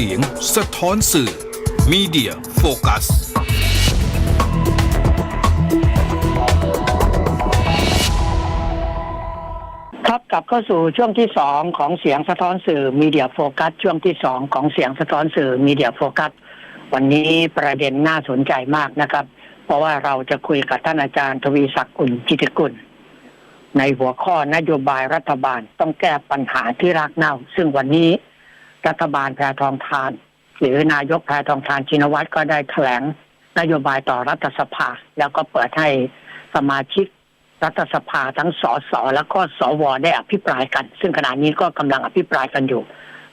สียง สะท้อนสื่อ Media Focus ครับกลับเข้าสู่ช่วงที่สองของเสียงสะท้อนสื่อมีเดียโฟกัสช่วงที่สองของเสียงสะท้อนสื่อมีเดียโฟกัสวันนี้ประเด็นน่าสนใจมากนะครับ เพราะว่าเราจะคุยกับท่านอาจารย์ทวีศักดิ์กุลจิตรกุลในหัวข้อนโยบายรัฐบาลต้องแก้ปัญหาที่รากเหง้าซึ่งวันนี้ รัฐบาลแพทองทาน หรือนายกแพทองทานชินวัตรก็ได้แถลงนโยบายต่อรัฐสภา แล้วก็เปิดให้สมาชิกรัฐสภาทั้งสสและก็สวได้อภิปรายกัน ซึ่งขณะนี้ก็กำลังอภิปรายกันอยู่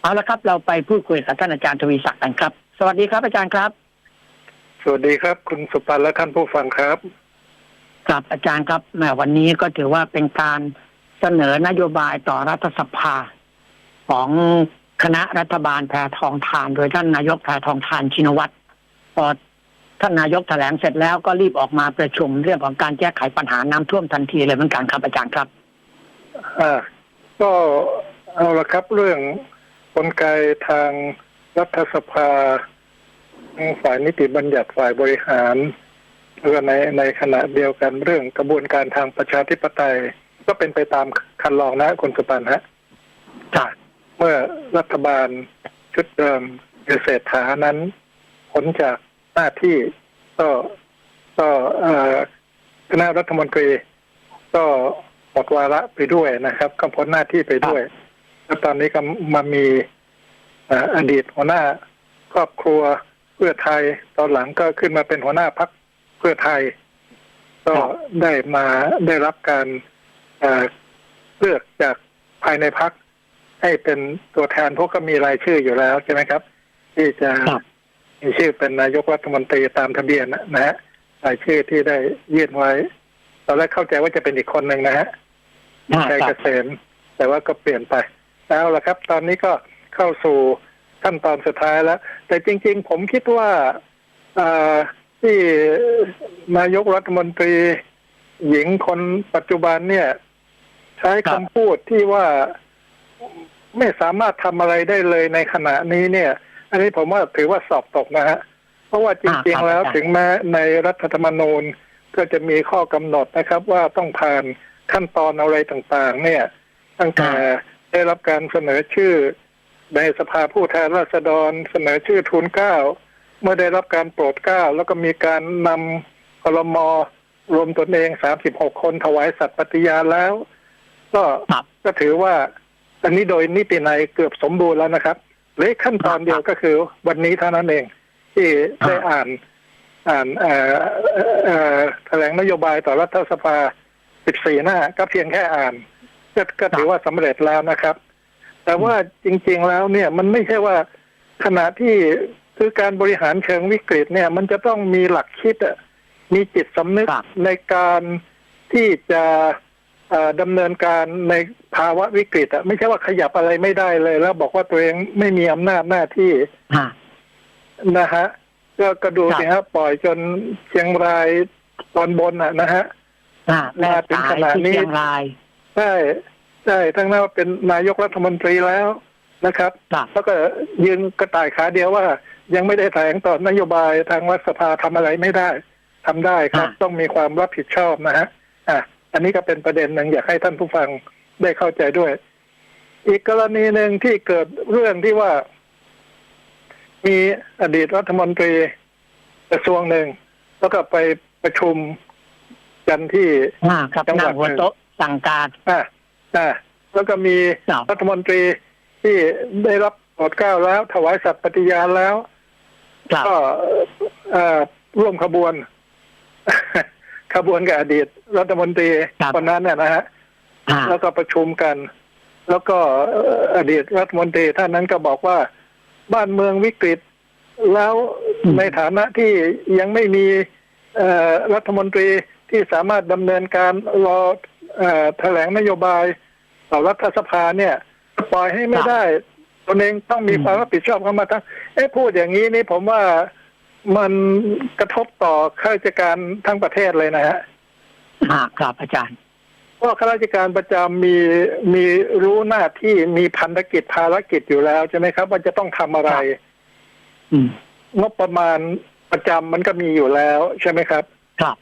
เอาละครับ เราไปพูดคุยกับท่านอาจารย์ทวีศักดิ์กันครับ สวัสดีครับอาจารย์ครับ สวัสดีครับ คุณสุปันและท่านผู้ฟังครับครับอาจารย์ครับแหมวันนี้ก็ถือว่าเป็นการเสนอนโยบายต่อรัฐสภาของ คณะรัฐบาลแพทองทาน โดยท่านนายกแพทองทานชินวัตรพอท่านนายกแถลงเสร็จแล้วก็รีบออกมาประชุมเรื่องของการแก้ไขปัญหาน้ำท่วมทันทีเลยเหมือนกันครับอาจารย์ครับอ่าก็เอาละครับเรื่องกลไกทางรัฐสภาทางฝ่ายนิติบัญญัติฝ่ายบริหารแล้วก็ในในขณะเดียวกันเรื่องกระบวนการทางประชาธิปไตย ก็เป็นไปตามคันลองนะคุณสุปันฮะครับ เมื่อรัฐบาลชุดเดิมคือเศรษฐานั้นพ้นจากหน้าที่ก็ก็เอ่อคณะรัฐมนตรี ก็หมดวาระไปด้วยนะครับ ก็พ้นหน้าที่ไปด้วย แล้วตอนนี้ก็มามีเอ่ออดีตหัวหน้าครอบครัวเพื่อไทย ตอนหลังก็ขึ้นมาเป็นหัวหน้าพักเพื่อไทย ก็ได้มาได้รับการเอ่อเลือกจากภายในพัก ให้เป็นตัวแทนพวกก็มีรายชื่ออยู่แล้วใช่ไหมครับ ที่จะครับมีชื่อเป็นนายกรัฐมนตรีตามทะเบียนนะนะฮะรายชื่อที่ได้ยื่นไว้ ตอนแรกเข้าใจว่าจะเป็นอีกคนหนึ่งนะฮะอ่าชัยคเกรับษมแต่ว่าก็เปลี่ยนไป แล้วละครับ ตอนนี้ก็เข้าสู่ขั้นตอนสุดท้ายแล้ว แต่จริง ๆ ผมคิดว่าอ่าที่นายกรัฐมนตรีหญิงคนปัจจุบันเนี่ย ใช้คำพูดที่ว่า ไม่สามารถทำอะไรได้เลยในขณะนี้เนี่ย อันนี้ผมว่าถือว่าสอบตกนะฮะเพราะว่าจริง ๆ แล้วถึงแม้ในรัฐธรรมนูญก็จะมีข้อกำหนดนะครับ ว่าต้องผ่านขั้นตอนอะไรต่างๆ เนี่ย ตั้งแต่ได้รับการเสนอชื่อ ในสภาผู้แทนราษฎรเสนอชื่อทุนเกล้าเมื่อได้รับการโปรดเกล้าแล้วก็มีการนำคลมรวมตนเอง36คนถวายสัตย์ปฏิญาณแล้ว ก็ครับก็ถือว่า อันนี้โดยนิตินัยเกือบสมบูรณ์แล้วนะครับเหลืออกขั้นตอนเดียวก็คือวันนี้เท่านั้นเอง ที่ได้อ่านอ่านเอ่อเอ่อเอ่อแถลงนโยบายต่อรัฐสภา 14 หน้า ก็เพียงแค่อ่าน ก็ก็ถือว่าสำเร็จแล้วนะครับ แต่ว่าจริง ๆ แล้วเนี่ยมันไม่ใช่ว่าขณะที่คือการบริหารเชิงวิกฤตเนี่ย มันจะต้องมีหลักคิดอะมีจิตสำนึกครับในการที่จะเอ่อ ดำเนินการในภาวะวิกฤตอะไม่ใช่ว่าขยับอะไรไม่ได้เลย แล้วบอกว่าตัวเองไม่มีอำนาจหน้าที่อ่านะฮะก็กระดูครับสิฮะปล่อยจนเชียงรายตอนบนอะนะฮะอ่าแม่มาถึงสาขยนาดที่นี้เชียงรายใช่ใช่ทั้งนั้นว่าเป็นนายกรัฐมนตรีแล้วนะครับครับ แล้วก็ยืนกระต่ายขาเดียวว่า ยังไม่ได้แถลงต่อนโยบายทางรัฐสภาทำอะไรไม่ได้ทำได้ครับอ่าต้องมีความรับผิดชอบนะฮะ อะอันนี้ก็เป็นประเด็นหนึ่งอยากให้ท่านผู้ฟังได้เข้าใจด้วย อีกกรณีหนึ่งที่เกิดเรื่องที่ว่า มีอดีตรัฐมนตรีกระทรวงหนึ่งแล้วก็ไปประชุมกันที่อ่าครับจังหวันั่ดงหัวโต๊ะสั่งการอ่าอ่าแล้วก็มีครับรัฐมนตรีที่ได้รับโปรดเกล้าแล้ว ถวายสัตย์ปฏิญาณแล้วครับก็เอ่อร่วมขบวน ขบวนกับอดีตรัฐมนตรีครับ คนนั้นเนี่ยนะฮะอ่าแล้วก็ประชุมกัน แล้วก็เอ่ออดีตรัฐมนตรีท่านนั้นก็บอกว่าบ้านเมืองวิกฤต แล้วอืมในฐานะที่ยังไม่มีเอ่อรัฐมนตรีที่สามารถดำเนินการรอเอ่อแถลงนโยบายต่อรัฐสภาเนี่ย ปล่อยให้ไม่ได้ตนเองต้องมีความรับผิดชอบเข้ามาทั้งเอ๊ะพูดอย่างนี้นี่ผมว่า มันกระทบต่อข้าราชการทั้งประเทศเลยนะฮะอ่าครับอาจารย์เพราะข้าราชการประจำมีมีรู้หน้าที่มีพันธกิจภารกิจอยู่แล้วใช่ไหมครับว่าจะต้องทำอะไรอืมงบประมาณประจำมันก็มีอยู่แล้วใช่ไหมครับ ครับ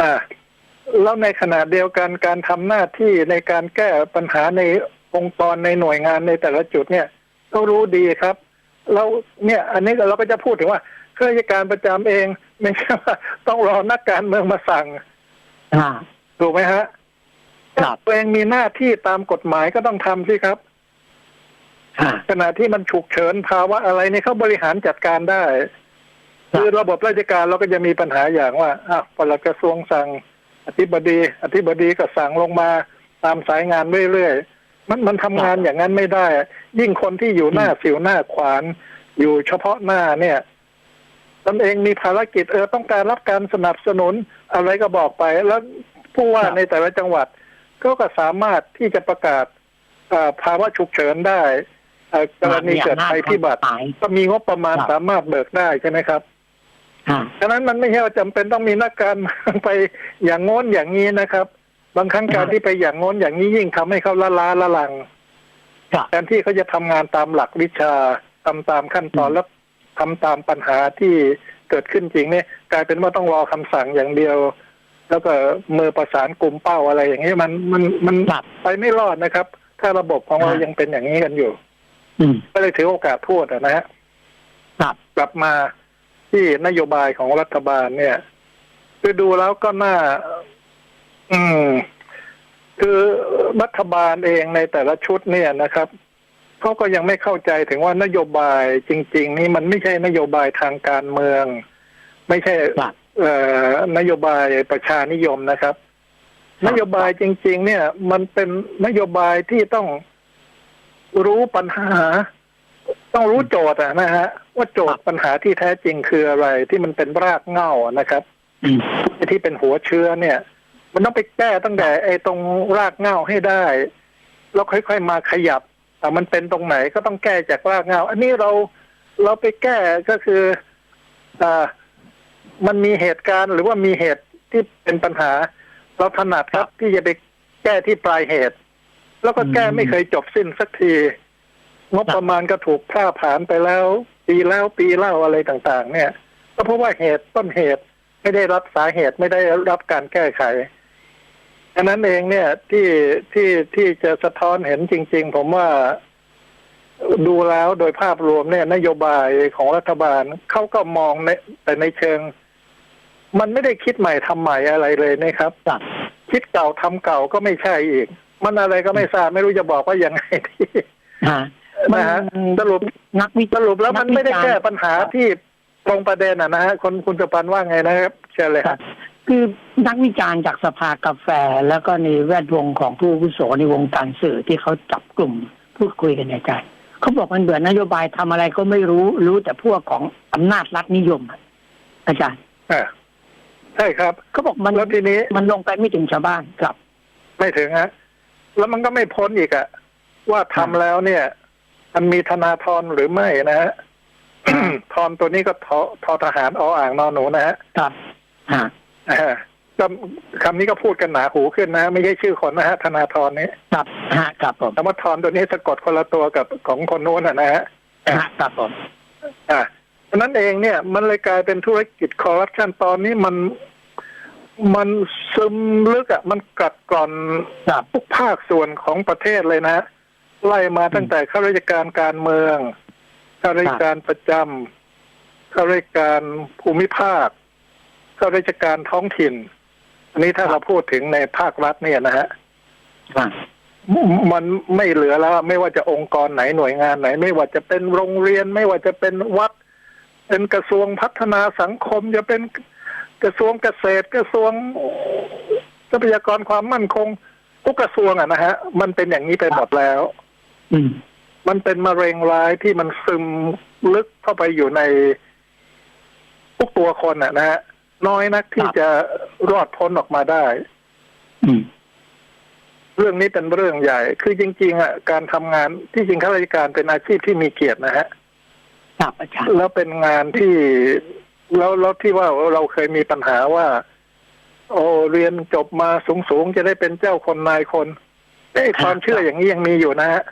อ่า แล้วในขณะเดียวกันการทำหน้าที่ในการแก้ปัญหาในองค์กรในหน่วยงานในแต่ละจุดเนี่ยก็รู้ดีครับแล้วเนี่ย อันนี้เราก็จะพูดถึงว่า ข้าราชการประจำเอง ไม่ใช่ว่าต้องรอนักการเมืองมาสั่งอ่าถูกไหมฮะครับตัวเองมีหน้าที่ตามกฎหมายก็ต้องทำสิครับอ่าขณะที่มันฉุกเฉินภาวะอะไรเนี่ยเขาบริหารจัดการได้ครับคือระบบราชการเราก็จะมีปัญหาอย่างว่าอ้าวปลัดกระทรวงสั่ง อธิบดี อธิบดีก็สั่งลงมาตามสายงานเรื่อยๆ มันมันทำงานอย่างนั้นไม่ได้ ยิ่งคนที่อยู่หน้าสิวหน้าขวาน อยู่เฉพาะหน้าเนี่ย ตนเองมีภารกิจเออต้องการรับการสนับสนุนอะไรก็บอกไป แล้วผู้ว่าครับในแต่ละจังหวัด ก็ก็สามารถที่จะประกาศเอ่อภาวะฉุกเฉินได้เอ่อกรณีเกิดภัยพิบัติตายก็มีงบประมาณครับสามารถเบิกได้ใช่ไหมครับอ่าฉะนั้นมันไม่ใช่ว่าจำเป็นต้องมีนักการเมืองไปอย่างโน้นอย่างนี้นะครับ บางครั้งการที่ไปอย่างโน้นอย่างนี้ยิ่งทำให้เขาละล้าละลังครับแทนที่เขาจะทำงานตามหลักวิชาทำตามขั้นตอนอืมแล้ว ทำตามปัญหาที่เกิดขึ้นจริงเนี่ยกลายเป็นว่าต้องรอคำสั่งอย่างเดียว แล้วก็มือประสานกลุ่มเป้าอะไรอย่างนี้มันมันมันครับไปไม่รอดนะครับ ถ้าระบบของเราฮะยังเป็นอย่างนี้กันอยู่อืมก็เลยถือโอกาสพูดอะนะฮะครับกลับมาที่นโยบายของรัฐบาลเนี่ย คือดูแล้วก็น่า อืม คือรัฐบาลเองในแต่ละชุดเนี่ยนะครับ เขาก็ยังไม่เข้าใจถึงว่านโยบายจริง ๆ นี่มันไม่ใช่นโยบายทางการเมือง ไม่ใช่ครับเอ่อนโยบายประชานิยมนะครับครับ นโยบายจริง ๆ เนี่ย มันเป็นนโยบายที่ต้องรู้ปัญหา ต้องรู้โจทย์อะนะฮะ ว่าโจทย์ปัญหาที่แท้จริงคืออะไร ที่มันเป็นรากเหง้าอะนะครับอืมไอ้ที่เป็นหัวเชื้อเนี่ย มันต้องไปแก้ตั้งแต่ไอ้ตรงรากเหง้าให้ได้ แล้วค่อยๆมาขยับ แต่มันเป็นตรงไหนก็ต้องแก้จากรากเหง้าอันนี้เราเราไปแก้ก็คืออ่ามันมีเหตุการณ์หรือว่ามีเหตุที่เป็นปัญหา เราถนัดครับที่จะไปแก้ที่ปลายเหตุ แล้วก็แก้ไม่เคยจบสิ้นสักที งบประมาณก็ถูกพร่าผลาญไปแล้ว ปีแล้วปีเล่าอะไรต่าง ๆ เนี่ย ก็เพราะว่าเหตุต้นเหตุไม่ได้รับสาเหตุไม่ได้รับการแก้ไข อันนั้นเองเนี่ยที่ที่ที่จะสะท้อนเห็นจริง ๆ ผมว่าดูแล้วโดยภาพรวมเนี่ย นโยบายของรัฐบาลเขาก็มองในแต่ในเชิง มันไม่ได้คิดใหม่ทำใหม่อะไรเลยนะครับครับคิดเก่าทำเก่าก็ไม่ใช่อีก มันอะไรก็ไม่ทราบไม่รู้จะบอกว่ายังไงที่ฮะมันนะฮะสรุปนักวิสรุปแล้วมันไม่ได้แก้ปัญหาครับที่ตรงประเด็นอะนะฮะคนคุณจะปันว่าไงนะครับ เชิญเลยคครัรับบ คือนักวิจารณ์จากสภากาแฟ แล้วก็ในแวดวงของผู้อาวุโสในวงการสื่อที่เขาจับกลุ่มพูดคุยกันในใจเขาบอกมันเบื่อนโยบายทำอะไรก็ไม่รู้รู้แต่พวกของอำนาจรัฐนิยมอะอาจารย์อ่าใช่ครับเขาบอกมันแล้วทีนี้ มันลงไปไม่ถึงชาวบ้านครับ ไม่ถึงฮะแล้วมันก็ไม่พ้นอีกอะว่าทำแล้วเนี่ย มันมีธนาธรหรือไม่นะฮะทอนตัวนี้ก็ทอทอทหารออ่างนอนหนูนะฮะครับฮะอ่าก็ คำนี้ก็พูดกันหนาหูขึ้นนะ ไม่ใช่ชื่อคนนะฮะธนาธรนี้ครับฮะครับผมคำว่าทอนตัวนี้สะกดคนละตัวกับของคนโน้นอะนะฮะฮะครับผมอ่าฉะนั้นเองเนี่ย มันเลยกลายเป็นธุรกิจคอร์รัปชันตอนนี้มันมันซึมลึกอะมันกัดกร่อนครับทุกภาคส่วนของประเทศเลยนะ ไล่มาตั้งแต่ข้าราชการการเมืองข้าราชการประจำข้าราชการภูมิภาค ข้าราชการท้องถิ่น อันนี้ถ้าเราพูดถึงในภาครัฐเนี่ยนะฮะอะมันไม่เหลือแล้ว ไม่ว่าจะองค์กรไหนหน่วยงานไหน ไม่ว่าจะเป็นโรงเรียน ไม่ว่าจะเป็นวัด เป็นกระทรวงพัฒนาสังคม จะเป็นกระทรวงเกษตรกระทรวงทรัพยากรความมั่นคงทุกกระทรวงอะนะฮะ มันเป็นอย่างนี้ไปหมดแล้ว อืมมันเป็นมะเร็งร้ายที่มันซึมลึกเข้าไปอยู่ในทุกตัวคนอะนะฮะ น้อยนักที่ครับจะรอดพ้นออกมาได้อืมเรื่องนี้เป็นเรื่องใหญ่ คือจริง ๆอะการทำงานที่จริงข้าราชการเป็นอาชีพที่มีเกียรตินะฮะครับอาจารย์แล้วเป็นงานที่แล้วแล้วที่ว่าเราเคยมีปัญหาว่า โอ้เรียนจบมาสูงๆจะได้เป็นเจ้าคนนายคนไอ้ยความเชื่ออย่างนี้ยังมีอยู่นะฮะ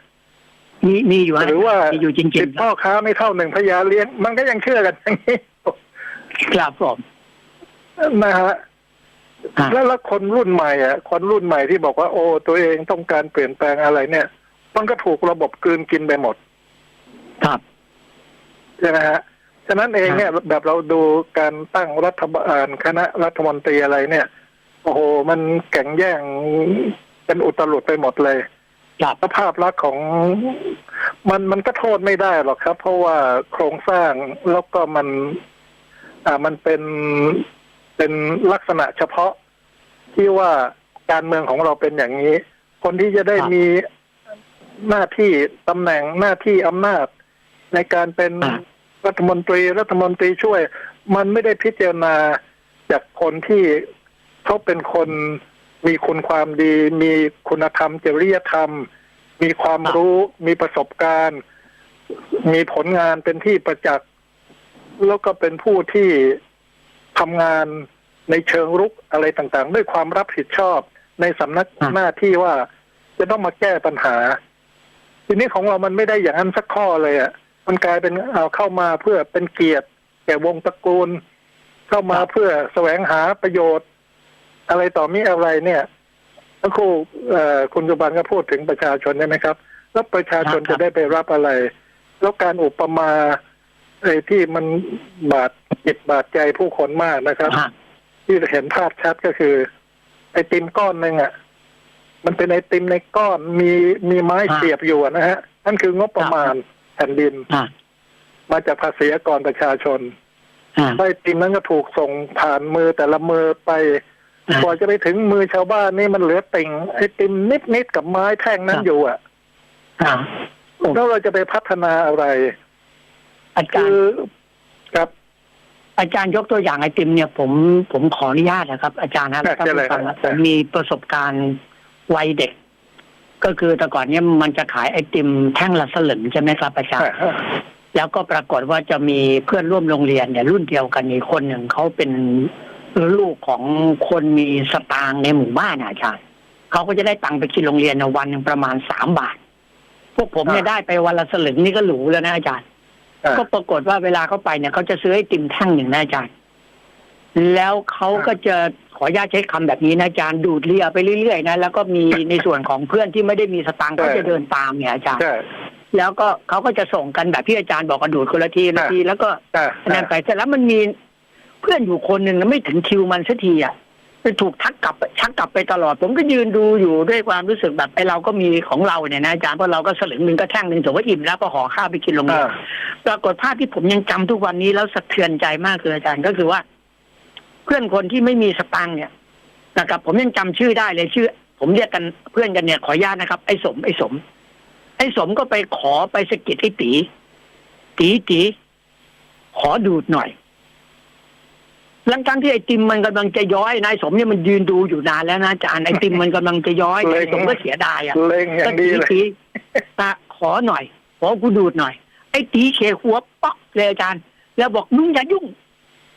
มีมีอยู่ฮะหรือว่ามีอยู่จริงสิบๆคพ่รัอบค้าไม่เท่าหนึ่งพญาเลี้ยง มันก็ยังเชื่อกันอย่างนี้ครับผม นะฮะฮะแล้วแล้วคนรุ่นใหม่อะ คนรุ่นใหม่ที่บอกว่าโอ้ตัวเองต้องการเปลี่ยนแปลงอะไรเนี่ย มันก็ถูกระบบกลืนกินไปหมด ครับใช่ไหมฮะฉะนั้นเองเนี่ย แบบเราดูการตั้งรัฐบาลคณะรัฐมนตรีอะไรเนี่ย โอ้โห มันแข่งแย่งเป็นอุตลุดไปหมดเลยครับสภาพลักษณ์ของมันมันก็โทษไม่ได้หรอกครับ เพราะว่าโครงสร้างแล้วก็มัน อ่ามันเป็น เป็นลักษณะเฉพาะที่ว่าการเมืองของเราเป็นอย่างนี้ คนที่จะได้ครับมีหน้าที่ตำแหน่งหน้าที่อำนาจ ในการเป็นอ่ารัฐมนตรีรัฐมนตรีช่วย มันไม่ได้พิจารณาจากคนที่เขาเป็นคนมีคุณความดี มีคุณธรรมจริยธรรม มีความรู้มีประสบการณ์ มีผลงานเป็นที่ประจักษ์แล้วก็เป็นผู้ที่ ทำงานในเชิงรุกอะไรต่างๆ ด้วยความรับผิดชอบในสำนักอะหน้าที่ว่าจะต้องมาแก้ปัญหา ทีนี้ของเรามันไม่ได้อย่างนั้นสักข้อเลยอะมันกลายเป็นเอาเข้ามาเพื่อเป็นเกียรติแก่วงตระกูล เข้ามาเพื่อแสวงหาประโยชน์ อะไรต่อมีอะไรเนี่ยทั้งครูเอ่อคุณจุบันก็พูดถึงประชาชนใช่ไหมครับ แล้วประชาชนครับจะได้ไปรับอะไร แล้วการอุปมา ไอ้ที่มันบาดจิตบาดใจผู้คนมากนะครับ ฮะที่เห็นภาพชัดก็คือ ไอติมก้อนหนึ่งอะ มันเป็นไอติมในก้อนมีมีไม้อ่าเสียบอยู่อะนะฮะนั่นคืองบประมาณแผ่นดิน ฮะมาจากภาษีกรประชาชนฮะ ไอติมนั้นก็ถูกส่งผ่านมือแต่ละมือไปกว่าจะไปถึงมือชาวบ้านนี่มันเหลือติ่งไอติมนิดๆกับไม้แท่งนั้นอยู่อะ ฮะ แล้วเราจะไปพัฒนาอะไร อาจาคืรอย์ครับ อาจารย์ยกตัวอย่างไอติมเนี่ยผมผมขออนุญาตนะครับ อาจารย์นะได้ท่านเลยผู้ฟังครันะบผมมีประสบการณ์วัยเด็ก ก็คือแต่ก่อนเนี่ยมันจะขายไอติมแท่งละสลึงใช่ไหมครับอาจารย์แล้วก็ปรากฏว่าจะมีเพื่อนร่วมโรงเรียนเนี่ยรุ่นเดียวกันอีกคนหนึ่งเขาเป็นลูกของคนมีสตางค์ในหมู่บ้านอะอาจารย์เขาก็จะได้ตังค์ไปกินโรงเรียนนะวันหนึ่งประมาณสามบาท พวกผมเนี่ยอ่าได้ไปวันละสลึงนี่ก็หรูแล้วนะอาจารย์อะ ก็ปรากฏว่าเวลาเขาไปเนี่ยเขาจะซื้อไอติมแท่งหนึ่งนะอาจารย์ แล้วเขาก็จะขออนุญาตใช้คำแบบนี้นะอาจารย์ดูดเลียไปเรื่อยๆนะแล้วก็มีในส่วนของเพื่อนที่ไม่ได้มีสตางค์ก็จะเดินตามเนี่ยอาจารย์ใช่แล้วก็เขาก็จะส่งกันแบบที่อาจารย์บอกกระดูดคนละทีละทีแล้วก็อะนั่นไปเสร็จแล้วมันมีเพื่อนอยู่คนหนึ่งนะไม่ถึงคิวมันสักทีอะ ไปถูกทักกลับชักกลับไปตลอด ผมก็ยืนดูอยู่ด้วยความรู้สึกแบบไอเราก็มีของเราเนี่ยนะอาจารย์เพราะเราก็สลึงหนึ่งก็แท่งหนึ่งถือว่าอิ่มแล้วก็ห่อข้าวไปกินโรงเรียนอะปรากฏภาพที่ผมยังจำทุกวันนี้แล้วสะเทือนใจมากคืออาจารย์ก็คือว่า เพื่อนคนที่ไม่มีสตังค์เนี่ยนะครับผมยังจำชื่อได้เลยชื่อ ผมเรียกกันเพื่อนกันเนี่ยขออนุญาตนะครับไอ้สมไอ้สม ไอ้สมก็ไปขอไปสะกิดไอ้ตีตีตีขอดูดหน่อย หลังทั้งที่ไอติมมันกำลังจะย้อยนายสมเนี่ยมันยืนดูอยู่นานแล้วนะอาจารย์ไอติมมันกำลังจะย้อยไอ้สมก็เสียดายอะเล่งอย่างดีเลยตีตาขอหน่อย ขอกูดูดหน่อย ไอ้ตีเขหัวป๊อกเลยอาจารย์ แล้วบอกมึงอย่ายุ่ง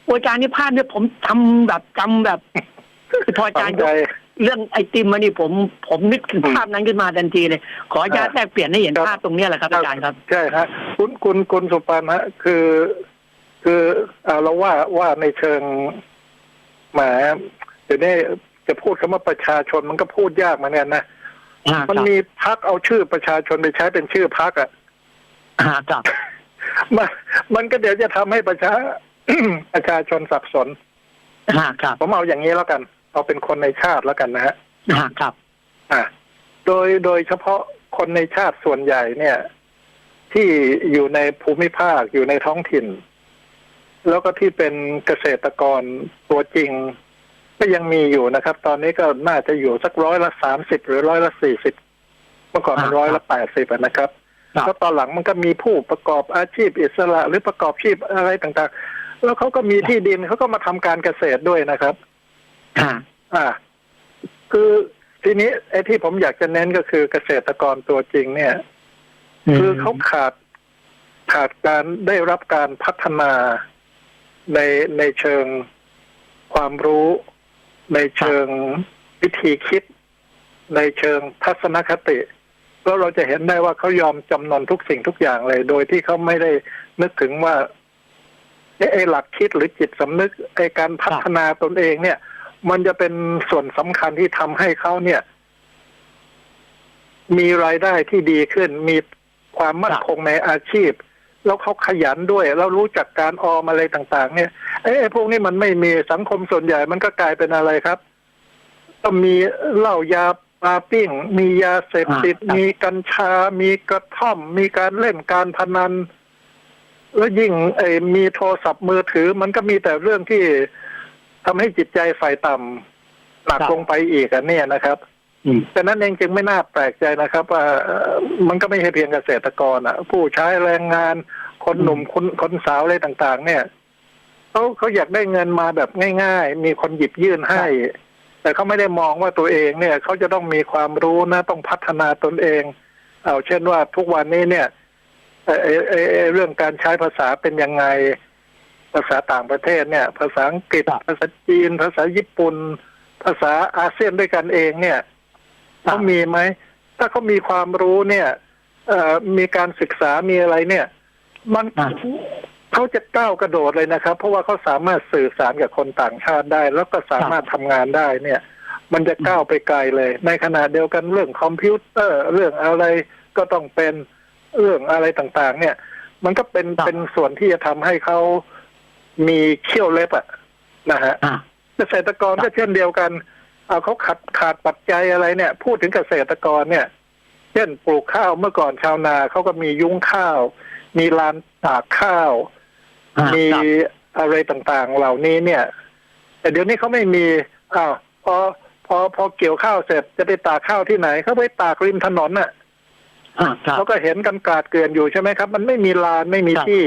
โอ้อาจารย์นี่ภาพเนี่ยผมทำแบบจำแบบพออาจารย์ยใจ กเรื่องไอติมมานี่ผมผมนึกถึงภาพนั้นขึ้นมาทันทีเลย ขออนุญาตแทรกเปลี่ยนให้เห็นครับ ภาพตรงเนี้ยแหละครับอาจารย์ครับ ใช่ฮะคุณคุณคุณสุปันฮะ คือ คืออ่าเราว่าว่าในเชิงแหมเดี๋ยวนี้จะพูดคำว่าประชาชนมันก็พูดยากเหมือนกันนะอ่ามันครับมีพักเอาชื่อประชาชนไปใช้เป็นชื่อพักอะอ่าครับมันมันก็เดี๋ยวจะทำให้ประชาประชาชนสับสนอ่าครับผมเอาอย่างนี้แล้วกัน เอาเป็นคนในชาติแล้วกันนะฮะอ่าครับ อะโดยโดยเฉพาะคนในชาติส่วนใหญ่เนี่ย ที่อยู่ในภูมิภาคอยู่ในท้องถิ่น แล้วก็ที่เป็นเกษตรกรตัวจริง ก็ยังมีอยู่นะครับ ตอนนี้ก็น่าจะอยู่สักร้อยละสามสิบหรือร้อยละสี่สิบเมื่อก่อนมันอ่าร้อยละแปดสิบนะครับครับแล้วตอนหลังมันก็มีผู้ประกอบอาชีพอิสระ หรือประกอบอาชีพอะไรต่างๆ แล้วเขาก็มีที่ดินเขาก็มาทำการเกษตรด้วยนะครับอ่าอ่า คือทีนี้ไอ้ที่ผมอยากจะเน้นก็คือเกษตรกรตัวจริง เนี่ย คือเขาขาดขาดการได้รับการพัฒนา ในในเชิงความรู้ ในเชิงวิธีคิด ในเชิงทัศนคติแล้วเราจะเห็นได้ว่าเขายอมจำนนทุกสิ่งทุกอย่างเลย โดยที่เขาไม่ได้นึกถึงว่าไอ้ไอ้หลักคิดหรือจิตสำนึกไอ้การพัฒนาตนเองเนี่ย มันจะเป็นส่วนสำคัญที่ทำให้เขาเนี่ย มีรายได้ที่ดีขึ้น มีความมั่นคงในอาชีพ แล้วเขาขยันด้วยแล้วรู้จักการออมอะไรต่าง ๆ เนี่ยไอ้ไอ้พวกนี้มันไม่มีสังคมส่วนใหญ่มันก็กลายเป็นอะไรครับก็มีเหล้ายาปลาปิ้ง มียาเสพติดอ่าครับมีกัญชา มีกระท่อม มีการเล่นการพนัน แล้วยิ่งไอ้มีโทรศัพท์มือถือ มันก็มีแต่เรื่องที่ทำให้จิตใจฝ่ายต่ำหนักครับลงไปอีกอันเนี่ยนะครับอืม แต่นั้นเองจึงไม่น่าแปลกใจนะครับว่าเอ่อมันก็ไม่ใช่เพียงเกษตรกรอะ ผู้ใช้แรงงาน คนหนุ่มคนคนสาวอะไรต่าง ๆ เนี่ยเขาเขาอยากได้เงินมาแบบง่าย ๆ มีคนหยิบยื่นให้ แต่เขาไม่ได้มองว่าตัวเองเนี่ยเขาจะต้องมีความรู้นะต้องพัฒนาตนเอง เอาเช่นว่าทุกวันนี้เนี่ยเอ่อเอ่อเอ่อเอ่อเรื่องการใช้ภาษาเป็นยังไง ภาษาต่างประเทศเนี่ย ภาษาอังกฤษครับภาษาจีน ภาษาญี่ปุ่น ภาษาอาเซียนด้วยกันเองเนี่ย เขามีไหม ถ้าเขามีความรู้เนี่ยเอ่อมีการศึกษามีอะไรเนี่ย มันอ่าเขาจะก้าวกระโดดเลยนะครับ เพราะว่าเขาสามารถสื่อสารกับคนต่างชาติได้ แล้วก็สามารถทำงานได้เนี่ย มันจะก้าวไปไกลเลย ในขณะเดียวกันเรื่องคอมพิวเตอร์ เรื่องอะไรก็ต้องเป็นเรื่องอะไรต่างๆ เนี่ย มันก็เป็นครับเป็นส่วนที่จะทำให้เขามีเขี้ยวเล็บอะนะฮะอ่าเกษตรกรก็เช่นเดียวกัน เอาเขาขาดขาดปัจจัยอะไรเนี่ย พูดถึงเกษตรกรเนี่ย เช่นปลูกข้าวเมื่อก่อนชาวนาเขาก็มียุ้งข้าว มีลานตากข้าวอ่ามีครับอะไรต่างๆ เหล่านี้เนี่ย แต่เดี๋ยวนี้เขาไม่มีอ้าวพอพอพอเกี่ยวข้าวเสร็จจะไปตากข้าวที่ไหนเขาไปตากริมถนนน่ะอ่าครับเขาก็เห็นกันกราดเกลื่อนอยู่ใช่ไหมครับ มันไม่มีลานไม่มีครับที่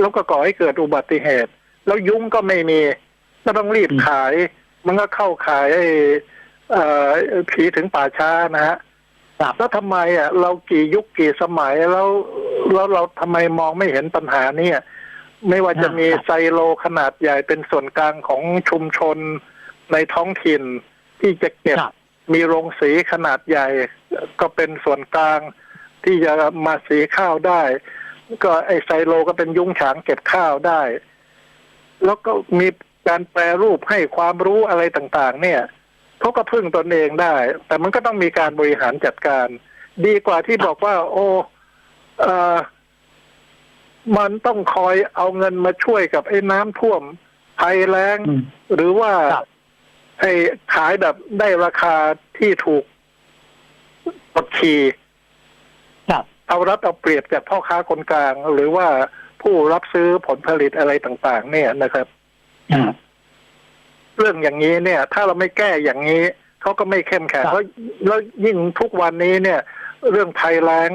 แล้วก็ก่อให้เกิดอุบัติเหตุ แล้วยุ้งก็ไม่มีก็ต้องรีบอืมขาย มันก็เข้าขายไอ้เอ่อผีถึงป่าช้านะฮะครับแล้วทำไมอะเรากี่ยุคกี่สมัยแล้วแล้วเราทำไมมองไม่เห็นปัญหาเนี่ยไม่ว่าจะมีครับไซโลขนาดใหญ่เป็นส่วนกลางของชุมชนในท้องถิ่นที่จะเก็บครับมีโรงสีขนาดใหญ่ ก็เป็นส่วนกลางที่จะมาสีข้าวได้ ก็ไอไซโลก็เป็นยุ้งฉางเก็บข้าวได้ แล้วก็มี การแปรรูปให้ความรู้อะไรต่างๆ เนี่ยเขาก็พึ่งตนเองได้ แต่มันก็ต้องมีการบริหารจัดการ ดีกว่าที่บอกว่า โอ้เออมันต้องคอยเอาเงินมาช่วยกับไอ้น้ำท่วมภัยแล้งอืมหรือว่าครับไอ้ขายแบบได้ราคาที่ถูกกดขี่ครับเอารัดเอาเปรียบจากพ่อค้าคนกลาง หรือว่าผู้รับซื้อผลผลิตอะไรต่าง ๆ เนี่ยนะครับอ่า เรื่องอย่างนี้เนี่ย ถ้าเราไม่แก้อย่างนี้เขาก็ไม่เข้มแข็งครับแล้วแล้วยิ่งทุกวันนี้เนี่ย เรื่องภัยแล้ง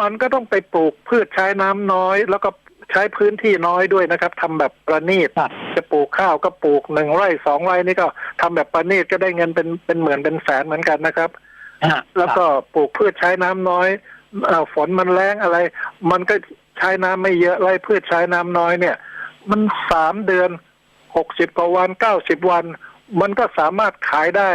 มันก็ต้องไปปลูกพืชใช้น้ำน้อย แล้วก็ใช้พื้นที่น้อยด้วยนะครับทำแบบประณีตครับจะปลูกข้าวก็ปลูกหนึ่งไร่สองไร่นี่ก็ทำแบบประณีตก็ได้เงินเป็นเป็นหมื่นเป็นแสนเหมือนกันนะครับอ่าแล้วก็ปลูกพืชใช้น้ำน้อยเอ่อฝนมันแรงอะไร มันก็ใช้น้ำไม่เยอะไร่พืชใช้น้ำน้อยเนี่ย มันสามเดือน หกสิบกว่าวันเก้าสิบวัน มันก็สามารถขายได้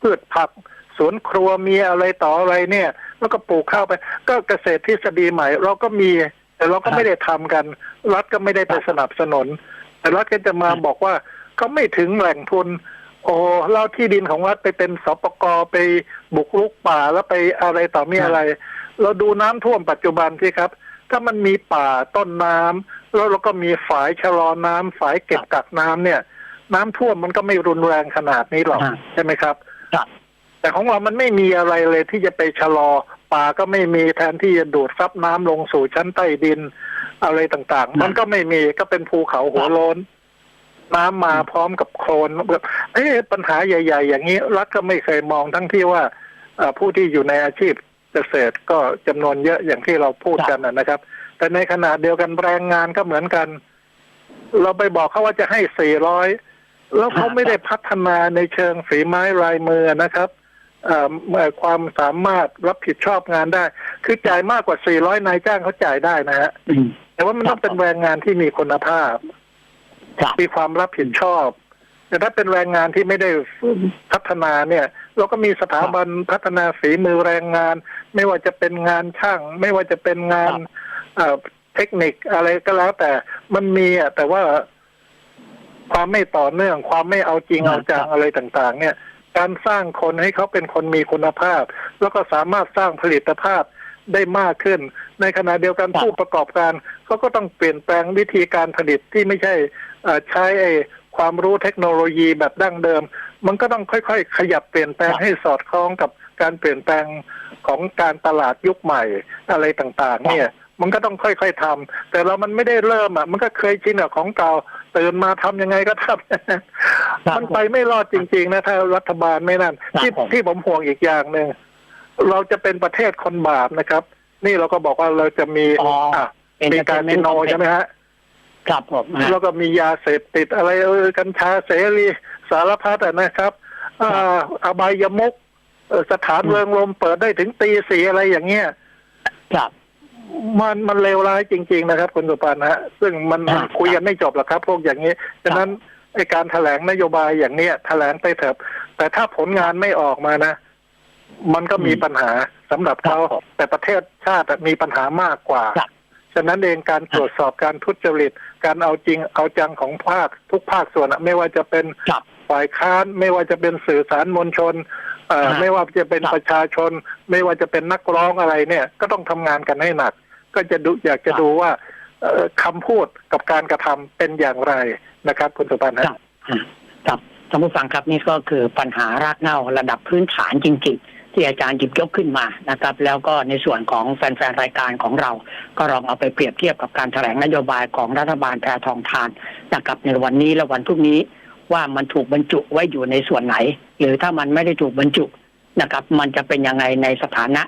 พืชผักสวนครัวมีอะไรต่ออะไรเนี่ย แล้วก็ปลูกข้าวไป ก็เกษตรทฤษฎีใหม่ เราก็มี แต่เราก็ไม่ได้ทำกัน รัฐก็ไม่ได้ไปสนับสนุน แต่รัฐก็จะมาบอกว่าเขาไม่ถึงแหล่งทุน โอ้เล่าที่ดินของรัฐไปเป็นสปกไปบุกรุกป่าแล้วไปอะไรต่อมีอะไร เราดูน้ำท่วมปัจจุบันสิครับ ถ้ามันมีป่าต้นน้ำ แล้วเราก็มีฝายชะลอน้ำฝายเก็บกักน้ำเนี่ย น้ำท่วมมันก็ไม่รุนแรงขนาดนี้หรอกอ่าใช่ไหมครับครับ แต่ของเรามันไม่มีอะไรเลยที่จะไปชะลอป่าก็ไม่มีแทนที่จะดูดซับน้ำลงสู่ชั้นใต้ดิน อะไรต่างอืมๆมันก็ไม่มีก็เป็นภูเขาหัวโล้นน้ำมาพร้อมกับโคลนแบบเอ๊ะปัญหาใหญ่ ๆ อย่างนี้ รัฐก็ไม่เคยมองทั้งที่ว่าเอ่อผู้ที่อยู่ในอาชีพเกษตรก็จำนวนเยอะอย่างที่เราพูดกันนะนะครับ แต่ในขณะเดียวกันแรงงานก็เหมือนกัน เราไปบอกเขาว่าจะให้สี่ร้อยแล้วเขาไม่ได้พัฒนาในเชิงฝีไม้ลายมือนะครับเอ่อเอ่อความสามารถรับผิดชอบงานได้ คือจ่ายมากกว่า 400 นายจ้างเขาจ่ายได้นะฮะอืมแต่ว่ามันต้องเป็นแรงงานที่มีคุณภาพครับมีความรับผิดชอบ แต่ถ้าเป็นแรงงานที่ไม่ได้พัฒนาเนี่ย เราก็มีสถาบันพัฒนาฝีมือแรงงาน ไม่ว่าจะเป็นงานช่าง ไม่ว่าจะเป็นงานครับ เอ่อเทคนิคอะไรก็แล้ว แต่มันมีอะแต่ว่าความไม่ต่อเนื่อง ความไม่เอาจริงครับเอาจังอะไรต่าง ๆ เนี่ย การสร้างคนให้เขาเป็นคนมีคุณภาพ แล้วก็สามารถสร้างผลิตภาพได้มากขึ้น ในขณะเดียวกันครับผู้ประกอบการเขาก็ต้องเปลี่ยนแปลงวิธีการผลิตที่ไม่ใช่เอ่อใช้ไอ้ความรู้เทคโนโลยีแบบดั้งเดิม มันก็ต้องค่อยๆ ขยับเปลี่ยนแปลงครับให้สอดคล้องกับการเปลี่ยนแปลงของการตลาดยุคใหม่อะไรต่าง ๆ เนี่ย มันก็ต้องค่อยๆทำแต่เรามันไม่ได้เริ่มอะ มันก็เคยชินกับของเก่าตื่นมาทำยังไงก็ทำครับมันไปไม่รอดจริง ๆ นะ ถ้ารัฐบาลไม่นั่นครับที่ผมที่ผมห่วงอีกอย่างหนึ่งเราจะเป็นประเทศคนบาปนะครับ นี่เราก็บอกว่าเราจะมีอ๋ออะมีการซิโนใช่ไหมฮะครับผมฮะแล้วก็มียาเสพติดอะไรเออกัญชาเสรีสารพัดอะนะครับอ่าอบายมุกเอ่อสถานอืมเริงรมเปิดได้ถึงตีสี่อะไรอย่างเงี้ยครับ มันมันเลวร้ายจริง ๆ นะครับคุณสุปานนะฮะซึ่งมันครับคุยกันไม่จบหรอกครับ พวกอย่างนี้ฉะนั้นไอการแถลงนโยบายอย่างเนี้ยแถลงไปเถอะแต่ถ้าผลงานไม่ออกมานะ มันก็มีอืมปัญหาสำหรับเขาครับผมแต่ประเทศชาติอะมีปัญหามากกว่าครับฉะนั้นเองการตรวจสอบการทุจริต การเอาจริงเอาจังของภาคทุกภาคส่วนอะไม่ว่าจะเป็นครับฝ่ายค้านไม่ว่าจะเป็นสื่อสารมวลชนเอ่อฮะไม่ว่าจะเป็นครับประชาชน ไม่ว่าจะเป็นนักร้องอะไรเนี่ย ก็ต้องทำงานกันให้หนัก ก็จะดูอยากจะดูว่าเอ่อคำพูดกับการกระทำเป็นอย่างไรนะครับ คุณสุพันธ์ครับครับท่านผู้ฟังครับนี่ก็คือปัญหารากเหง้าระดับพื้นฐานจริง ๆ ที่อาจารย์หยิบยกขึ้นมานะครับ แล้วก็ในส่วนของแฟนๆรายการของเรา ก็ลองเอาไปเปรียบเทียบกับการแถลงนโยบายของรัฐบาลแพรทองทานนะครับในวันนี้และวันพรุ่งนี้ว่ามันถูกบรรจุไว้อยู่ในส่วนไหน หรือถ้ามันไม่ได้ถูกบรรจุนะครับ มันจะเป็นยังไงในสถานะ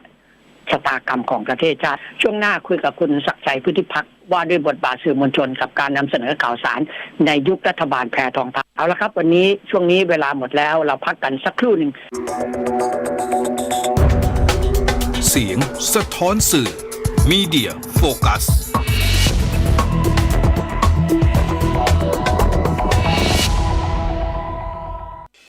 ชะตากรรมของประเทศชาติ ช่วงหน้าคุยกับคุณศักดิ์ชัยพุทธิพักว่าด้วยบทบาทสื่อมวลชนกับการนำเสนอข่าวสาร ในยุครัฐบาลแพรทองทานเอาละครับ วันนี้ช่วงนี้เวลาหมดแล้วเราพักกันสักครู่หนึ่งเสียงสะท้อนสื่อ Media Focus